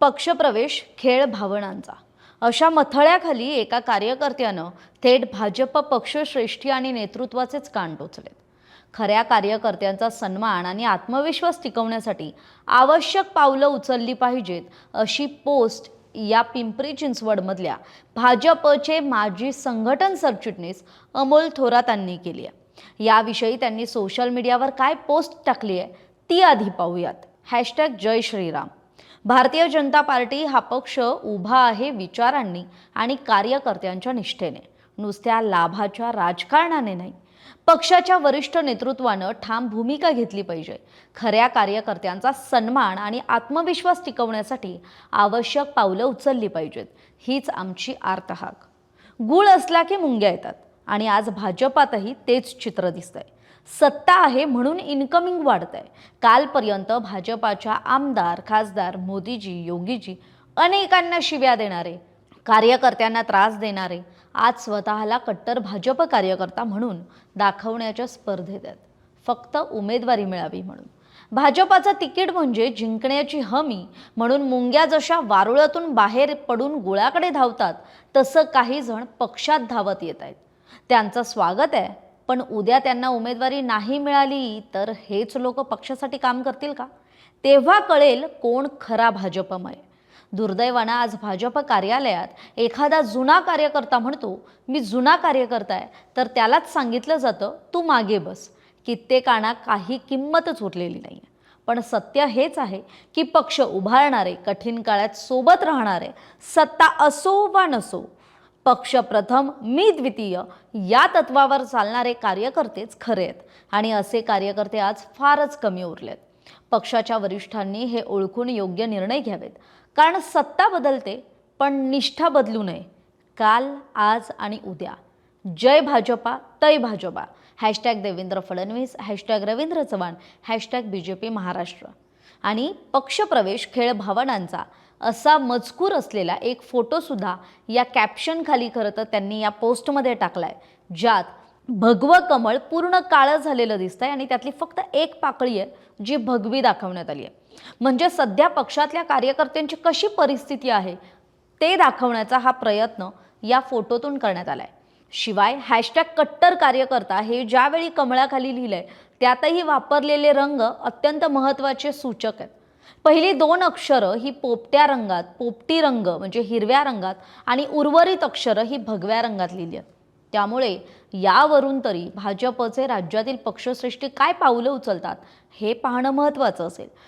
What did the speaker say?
पक्षप्रवेश खेळ भावनांचा. अशा मथळ्याखाली एका कार्यकर्त्यानं थेट भाजप पक्षश्रेष्ठी आणि नेतृत्वाचेच कान टोचलेत. खऱ्या कार्यकर्त्यांचा सन्मान आणि आत्मविश्वास टिकवण्यासाठी आवश्यक पावलं उचलली पाहिजेत अशी पोस्ट या पिंपरी चिंचवडमधल्या भाजपचे माजी संघटन सरचिटणीस अमोल थोरातांनी केली आहे. याविषयी त्यांनी सोशल मीडियावर काय पोस्ट टाकली आहे ती आधी पाहूयात. हॅशटॅग जय श्रीराम. भारतीय जनता पार्टी हा पक्ष उभा आहे विचारांनी आणि कार्यकर्त्यांच्या निष्ठेने. नुसत्या लाभाच्या राजकारणाने नाही पक्षाच्या वरिष्ठ नेतृत्वानं ठाम भूमिका घेतली पाहिजे. खऱ्या कार्यकर्त्यांचा सन्मान आणि आत्मविश्वास टिकवण्यासाठी आवश्यक पावलं उचलली पाहिजेत हीच आमची आर्तहाक. गुळ असला की मुंग्या येतात आणि आज भाजपातही तेच चित्र दिसतंय. सत्ता आहे म्हणून इन्कमिंग वाढतंय. कालपर्यंत भाजपाच्या आमदार खासदार मोदीजी योगीजी अनेकांना शिव्या देणारे कार्यकर्त्यांना त्रास देणारे आज स्वतःला कट्टर भाजप कार्यकर्ता म्हणून दाखवण्याच्या स्पर्धेत. आहेत फक्त उमेदवारी मिळावी म्हणून. भाजपाचं तिकीट म्हणजे जिंकण्याची हमी म्हणून मुंग्या जशा वारुळातून बाहेर पडून गुळाकडे धावतात तसं काही जण पक्षात धावत येत आहेत. त्यांचं स्वागत आहे. पण उद्या त्यांना उमेदवारी नाही मिळाली तर हेच लोक पक्षासाठी काम करतील का? तेव्हा कळेल कोण खरा भाजपमय. दुर्दैवानं आज भाजप कार्यालयात एखादा जुना कार्यकर्ता म्हणतो मी जुना कार्यकर्ता आहे. तर त्यालाच सांगितलं जातं तू मागे बस. कित्येकांना काही किंमतच उरलेली नाही पण सत्य हेच आहे की पक्ष उभारणारे कठीण काळात सोबत राहणारे सत्ता असो वा नसो पक्ष प्रथम मी द्वितीय या तत्वावर चालणारे कार्यकर्तेच खरे आहेत. आणि असे कार्यकर्ते आज फारच कमी उरलेत. पक्षाच्या वरिष्ठांनी हे ओळखून योग्य निर्णय घ्यावेत. कारण सत्ता बदलते पण निष्ठा बदलू नये. काल आज आणि उद्या. जय भाजपा तय Bhajpa. Hashtag Devendra Fadnavis hashtag Ravindra Chavan. Hashtag B J P Maharashtra. आणि पक्षप्रवेश खेळ भावनांचा असा मजकूर असलेला एक फोटोसुद्धा या कॅप्शनखाली खरं तर त्यांनी या पोस्टमध्ये टाकलाय ज्यात भगवं कमळ पूर्ण काळं झालेलं दिसतंय आणि त्यातली फक्त एक पाकळी आहे जी भगवी दाखवण्यात आली आहे. म्हणजे सध्या पक्षातल्या कार्यकर्त्यांची कशी परिस्थिती आहे ते दाखवण्याचा हा प्रयत्न या फोटोतून करण्यात आला आहे शिवाय हॅशटॅग कट्टर कार्यकर्ता हे ज्यावेळी कमळाखाली लिहिलंय त्यातही वापरलेले रंग अत्यंत महत्त्वाचे सूचक आहेत. पहिली दोन अक्षरं ही पोपट्या रंगात पोपटी रंग म्हणजे हिरव्या रंगात आणि उर्वरित अक्षरं ही भगव्या रंगात लिहिली आहेत. त्यामुळे यावरून तरी भाजपचे राज्यातील पक्षश्रेष्ठी काय पावलं उचलतात हे पाहणं महत्त्वाचं असेल.